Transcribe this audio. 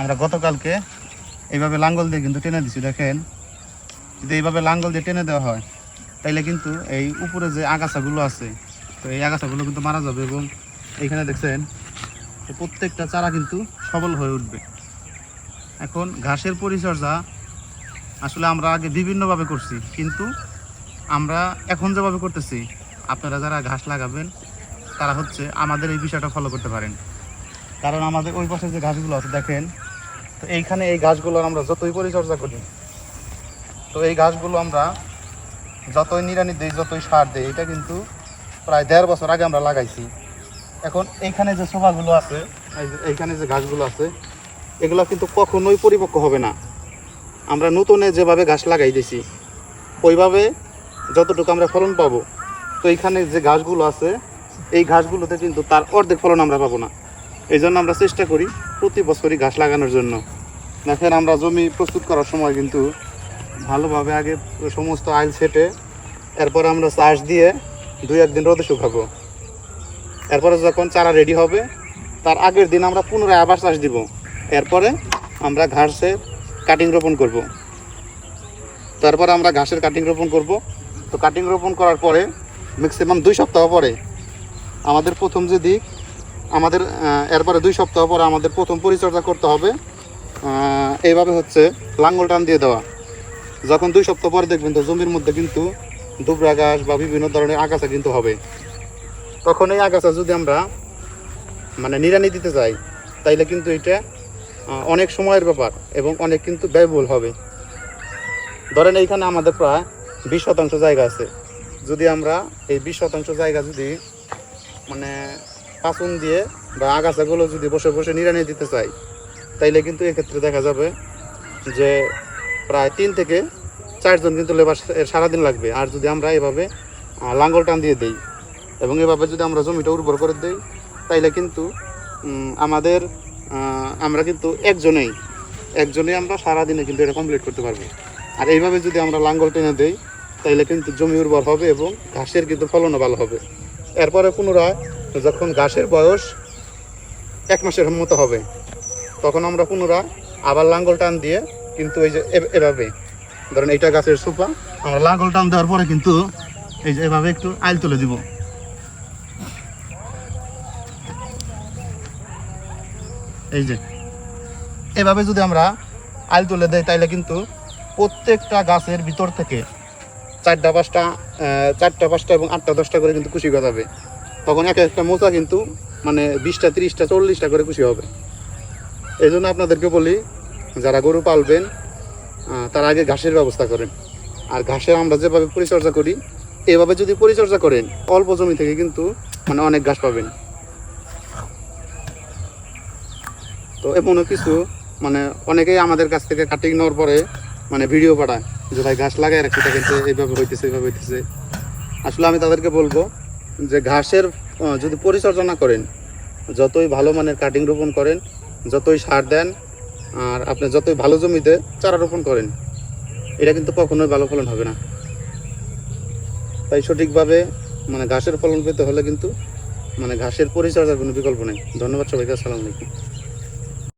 আমরা গতকালকে এইভাবে লাঙ্গল দিয়ে কিন্তু টেনে দিছি, দেখেন। যদি এইভাবে লাঙ্গল দিয়ে টেনে দেওয়া হয়, তাইলে কিন্তু এই উপরে যে আগাছাগুলো আছে, তো এই আগাছাগুলো কিন্তু মারা যাবে এবং এইখানে দেখছেন প্রত্যেকটা চারা কিন্তু সবল হয়ে উঠবে। এখন ঘাসের পরিচর্যা আসলে আমরা আগে বিভিন্নভাবে করছি, কিন্তু আমরা এখন যেভাবে করতেছি, আপনারা যারা ঘাস লাগাবেন, তারা হচ্ছে আমাদের এই বিষয়টা ফলো করতে পারেন। কারণ আমাদের ওই পাশে যে ঘাসগুলো আছে, দেখেন তো এইখানে এই গাছগুলোর আমরা যতই পরিচর্যা করি, তো এই গাছগুলো আমরা যতই নিরানি দিই, যতই সার দিই, এটা কিন্তু প্রায় দেড় বছর আগে আমরা লাগাইছি। এখন এইখানে যে সোফাগুলো আছে এইখানে যে গাছগুলো আছে, এগুলো কিন্তু কখনোই পরিপক্ক হবে না। আমরা নতুনে যেভাবে ঘাস লাগাই দিয়েছি, ওইভাবে যতটুকু আমরা ফলন পাবো, তো এইখানে যে ঘাসগুলো আছে, এই ঘাসগুলোতে কিন্তু তার অর্ধেক ফলন আমরা পাবো না। এই জন্য আমরা চেষ্টা করি প্রতি বছরই ঘাস লাগানোর জন্য। দেখেন, আমরা জমি প্রস্তুত করার সময় কিন্তু ভালোভাবে আগে সমস্ত আইল সেটে, এরপর আমরা চাষ দিয়ে দুই একদিন রোদে শুকাবো। এরপরে যখন চারা রেডি হবে, তার আগের দিন আমরা পুনরায় আবার চাষ দিব। এরপরে আমরা ঘাসের কাটিং রোপণ করব। তারপরে আমরা ঘাসের কাটিং রোপণ করব। তো কাটিং রোপণ করার পরে ম্যাক্সিমাম দুই সপ্তাহ পরে আমাদের প্রথম যে দিক আমাদের এরপরে দুই সপ্তাহ পরে আমাদের প্রথম পরিচর্যা করতে হবে। এইভাবে হচ্ছে লাঙ্গল টান দিয়ে দেওয়া। যখন দুই সপ্তাহ পরে দেখবেন তো জমির মধ্যে কিন্তু দুবরা ঘাস বা বিভিন্ন ধরনের আগাছা কিন্তু হবে। তখন এই আগাছা যদি আমরা মানে নিড়ানি দিতে যাই, তাইলে কিন্তু এটা অনেক সময়ের ব্যাপার এবং অনেক কিন্তু ব্যয়বহুল হবে। ধরেন এইখানে আমাদের প্রায় বিশ শতাংশ জায়গা আছে। যদি আমরা এই বিশ শতাংশ জায়গা যদি মানে পাচন দিয়ে বা আগাছাগুলো যদি বসে বসে নিড়ানি দিতে চাই, তাইলে কিন্তু এক্ষেত্রে দেখা যাবে যে প্রায় তিন থেকে চারজন কিন্তু লেবার সারাদিন লাগবে। আর যদি আমরা এভাবে লাঙ্গল টান দিয়ে দেই এবং এভাবে যদি আমরা জমিটা উর্বর করে দেই, তাইলে কিন্তু আমাদের আমরা কিন্তু একজনেই একজনেই আমরা সারাদিনে কিন্তু এটা কমপ্লিট করতে পারব। আর এইভাবে যদি আমরা লাঙ্গল টেনে দেই, তাইলে কিন্তু জমি উর্বর হবে এবং ঘাসের কিন্তু ফলনও ভালো হবে। এরপরে পুনরায় যখন ঘাসের বয়স এক মাসের মতো হবে, তখন আমরা পুনরায় আবার লাঙ্গল টান দিয়ে কিন্তু এই যে এভাবে, ধরেন এইটা গাছের সুপা, আমরা লাঙ্গল টান দেওয়ার পরে কিন্তু এই যে এভাবে একটু আইল তুলে দিব। এই যে, এভাবে যদি আমরা আইল তুলে দেয় তাইলে কিন্তু প্রত্যেকটা গাছের ভিতর থেকে চারটা পাঁচটা চারটা পাঁচটা এবং আটটা দশটা করে কিন্তু কুশি গজাবে। তখন এক একটা মোচা কিন্তু মানে বিশটা, তিরিশটা, চল্লিশটা করে কুশি হবে। এই জন্য আপনাদেরকে বলি, যারা গরু পালবেন তার আগে ঘাসের ব্যবস্থা করেন। আর ঘাসের আমরা যেভাবে পরিচর্যা করি, এভাবে যদি পরিচর্যা করেন, অল্প জমি থেকে কিন্তু মানে অনেক ঘাস পাবেন। তো এমনও কিছু মানে অনেকেই আমাদের কাছ থেকে কাটিং নেওয়ার পরে মানে ভিডিও পাঠায় যে, ভাই, ঘাস লাগাই রাখছি কিন্তু এইভাবে হইতেছে এইভাবে হইতেছে। আসলে আমি তাদেরকে বলব যে ঘাসের যদি পরিচর্যা করেন, যতই ভালো মানের কাটিং রোপণ করেন, যতই সার দেন, আর আপনি যতই ভালো জমিতে চারা রোপণ করেন, এটা কিন্তু কখনোই ভালো ফলন হবে না। তাই সঠিকভাবে মানে ঘাসের ফলন পেতে হলে কিন্তু মানে ঘাসের পরিচর্যার কোনো বিকল্প নেই। ধন্যবাদ সবাইকে, আসসালামু আলাইকুম।